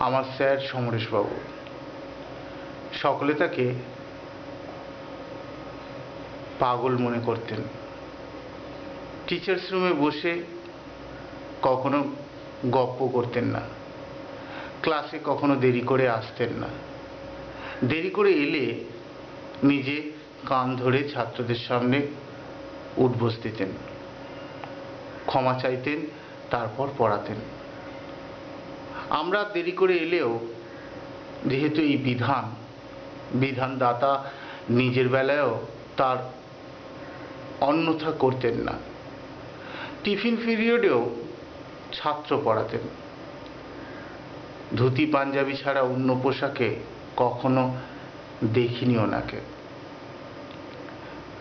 আমার স্যার সমরেশবাবু। সকলে তাকে পাগল মনে করতেন। টিচার্স রুমে বসে কখনো গপ্প করতেন না। ক্লাসে কখনো দেরি করে আসতেন না। দেরি করে এলে নিজে কান ধরে ছাত্রদের সামনে উঠবোস দিতেন। ক্ষমা চাইতেন, তারপর পড়াতেন। আমরা দেরি করে এলেও, যেহেতু এই বিধান, বিধানদাতা নিজের বেলায়ও তার অন্যথা করতেন না। টিফিন পিরিয়ডেও ছাত্র পড়াতেন। ধুতি, পাঞ্জাবি ছাড়া অন্য পোশাকে কখনো দেখিনি ওনাকে।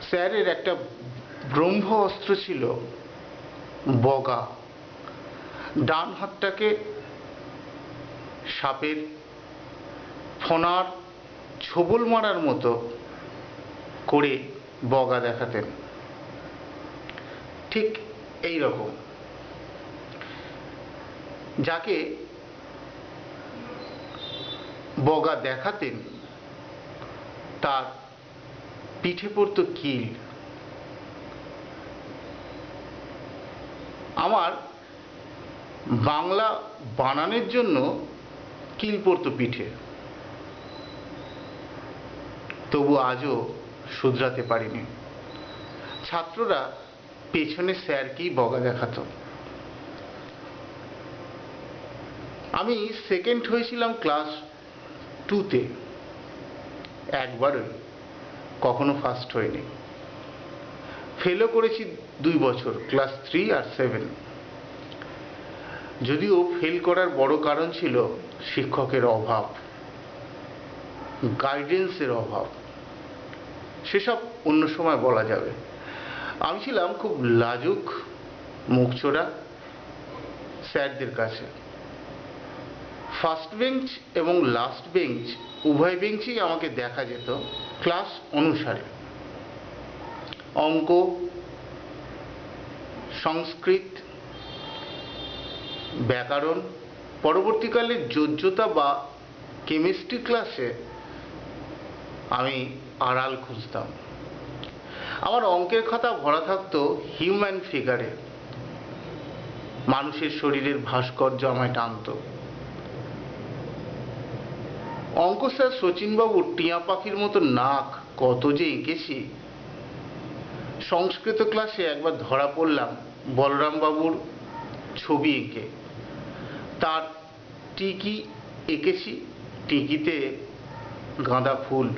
স্যারের একটা ব্রহ্ম অস্ত্র ছিল বগা। ডান হাতটাকে সাপের ফোনার ছোবল মারার মতো করে বগা দেখাতেন। ঠিক এই রকম। যাকে বগা দেখাতেন, তার পিঠে পড়তো কিল। আমার বাংলা বানানের জন্য কিল পড়তো পিঠে। তবু আজও শুধরাতে পারিনি। ছাত্ররা পেছনে স্যারকেই বগা দেখাত। আমি সেকেন্ড হয়েছিলাম ক্লাস টুতে একবারই, কখনো ফার্স্ট হয়নি। ফেলও করেছি দুই বছর ক্লাস থ্রি আর সেভেন যদিও ফেল করার বড় কারণ ছিল শিক্ষকের অভাব গাইডেন্সের অভাব। সেসব অন্য সময় বলা যাবে। আমি ছিলাম খুব লাজুক, মুখচোরা, স্যারদের কাছে। ফার্স্ট বেঞ্চ এবং লাস্ট বেঞ্চ উভয় বেঞ্চেই আমাকে দেখা যেত ক্লাস অনুসারে। অঙ্ক, সংস্কৃত ব্যাকরণ। পরবর্তীকালে যোজ্যতা বা কেমিস্ট্রি ক্লাসে আমি আড়াল খুঁজতাম। আমার অঙ্কের খাতা ভরা থাকতো হিউম্যান ফিগারে মানুষের শরীরের ভাস্কর্য আমায় টানতো। অঙ্ক স্যার শচীনবাবুর টিয়া পাখির মতো নাক কত যে এঁকেছি। সংস্কৃত ক্লাসে একবার ধরা পড়লাম বলরাম বাবুর ছবি এঁকে। তার টিকি এঁকেছি, টিকিতে গাঁদা ফুল।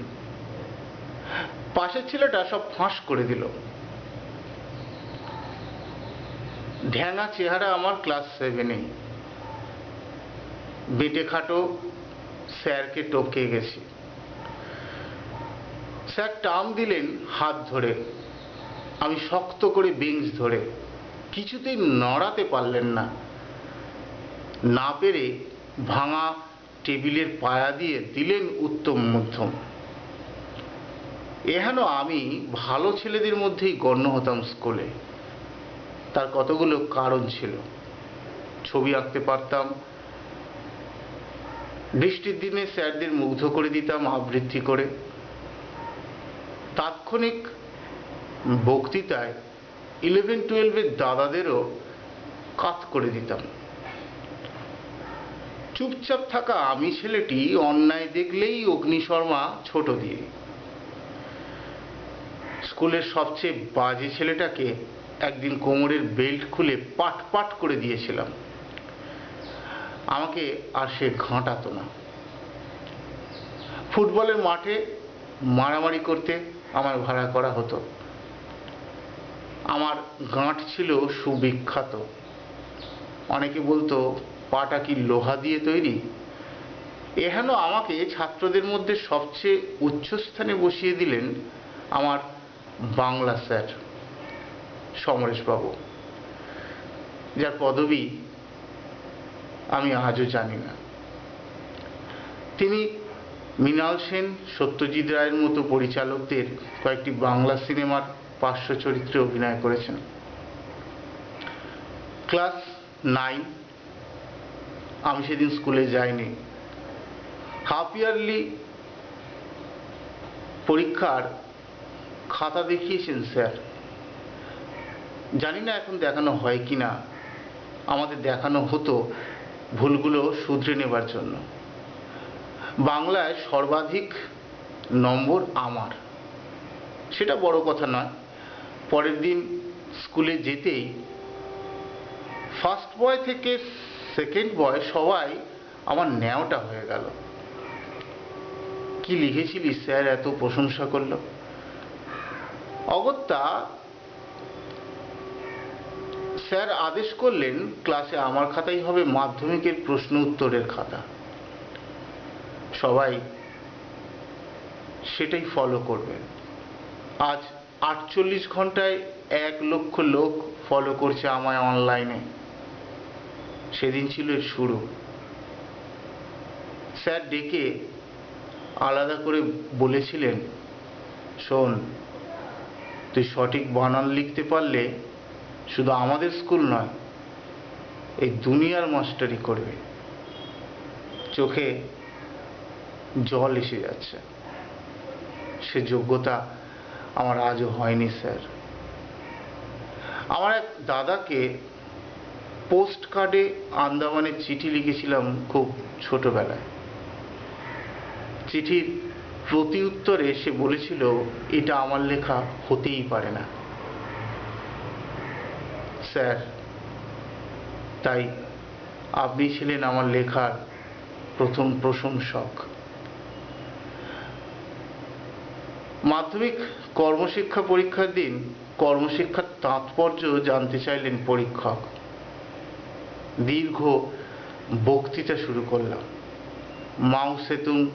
পাশের ছেলেটা সব ফাঁস করে দিল। ঢ্যাঙা চেহারা আমার ক্লাস সেভেনে। বেটে খাটো স্যারকে টপকে গেছি। স্যার টার্ম দিলেন হাত ধরে। আমি শক্ত করে বেঞ্চ ধরে। কিছুতেই নড়াতে পারলেন না। না পেরে ভাঙা টেবিলের পায়া দিয়ে দিলেন উত্তম মধ্যম। এহেন আমি ভালো ছেলেদের মধ্যেই গণ্য হতাম স্কুলে। তার কতগুলো কারণ ছিল। ছবি আঁকতে পারতাম। বৃষ্টির দিনে স্যারদের মুগ্ধ করে দিতাম আবৃত্তি করে। তাৎক্ষণিক বক্তৃতায় ইলেভেন টুয়েলভের দাদাদেরও কাত করে দিতাম। চুপচাপ থাকা আমি ছেলেটি অন্যায় দেখলেই অগ্নিশর্মা ছোট দিয়ে। স্কুলের সবচেয়ে বাজে ছেলেটাকে একদিন কোমরের বেল্ট খুলে পাট পাট করে দিয়েছিলাম। আমাকে আর সে ঘাঁটাতো না। ফুটবলের মাঠে মারামারি করতে আমার ভাড়া করা হতো। আমার গাঁট ছিল সুবিখ্যাত। অনেকে বলতো পাটা কি লোহা দিয়ে তৈরি? এহেন আমাকে ছাত্রদের মধ্যে সবচেয়ে উচ্চস্থানে বসিয়ে দিলেন আমার বাংলা স্যার সমরেশবাবু, যার পদবি আমি আজও জানি না। তিনি মৃণাল সেন, সত্যজিৎ রায়ের মতো পরিচালকদের কয়েকটি বাংলা সিনেমার পার্শ্ব চরিত্রে অভিনয় করেছেন। ক্লাস নাইন আমি সেদিন স্কুলে যাইনি। হাফ ইয়ারলি পরীক্ষার খাতা দেখিয়েছেন স্যার। জানি না এখন দেখানো হয় কি না আমাদের দেখানো হতো ভুলগুলো শুধরে নেবার জন্য। বাংলায় সর্বাধিক নম্বর আমার। সেটা বড় কথা নয়। পরের দিন স্কুলে যেতেই ফার্স্ট বয় থেকে সেকেন্ড বয় সবাই আমার ন্যাওটা হয়ে গেল। কি লিখেছিলি স্যার? এত প্রশংসা করল। অগত্যা, স্যার আদেশ করলেন ক্লাসে আমার খাতাই হবে মাধ্যমিকের প্রশ্ন উত্তরের খাতা। সবাই সেটাই ফলো করবেন। আজ আটচল্লিশ ঘন্টায় এক লক্ষ লোক ফলো করছে আমায় অনলাইনে সেদিন ছিল এর শুরু। স্যার ডেকে আলাদা করে বলেছিলেন, শোন, তুই সঠিক বানান লিখতে পারলে শুধু আমাদের স্কুল নয়, এই দুনিয়ার মাস্টারি করবে। চোখে জল এসে যাচ্ছে। সে যোগ্যতা আমার আজও হয়নি, স্যার। আমার এক দাদাকে পোস্ট কার্ডে আন্দামানের চিঠি লিখেছিলাম খুব ছোটবেলায়। চিঠির প্রতি উত্তরে সে বলেছিল, এটা আমার লেখা হতেই পারে না। স্যার, তাই আপনি ছিলেন আমার লেখার প্রথম প্রশংসক। মাধ্যমিক কর্মশিক্ষা পরীক্ষার দিন কর্মশিক্ষার তাৎপর্য জানতে চাইলেন পরীক্ষক। দীর্ঘ বক্তৃতা শুরু করলাম। মাউ সেতুং,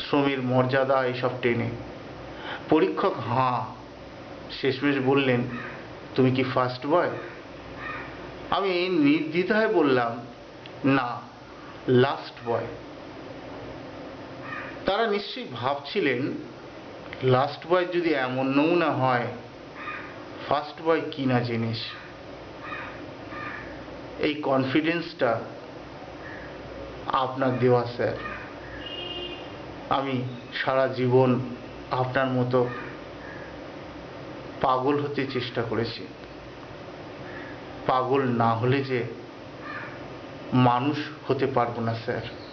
শ্রমের মর্যাদা এসব টেনে। পরীক্ষক হাঁ, শেষমেশ বললেন, তুমি কি ফার্স্ট বয় আমি নির্দ্বিধায় বললাম, না লাস্ট বয় তারা নিশ্চয়ই ভাবছিলেন লাস্ট বয় যদি এমন নমুনা হয় ফার্স্ট বয় কি না জিনিস এই কনফিডেন্সটা আপনার দেওয়া, স্যার। আমি সারা জীবন আপনার মতো পাগল হতে চেষ্টা করেছি। পাগল না হলে যে মানুষ হতে পারব না, স্যার।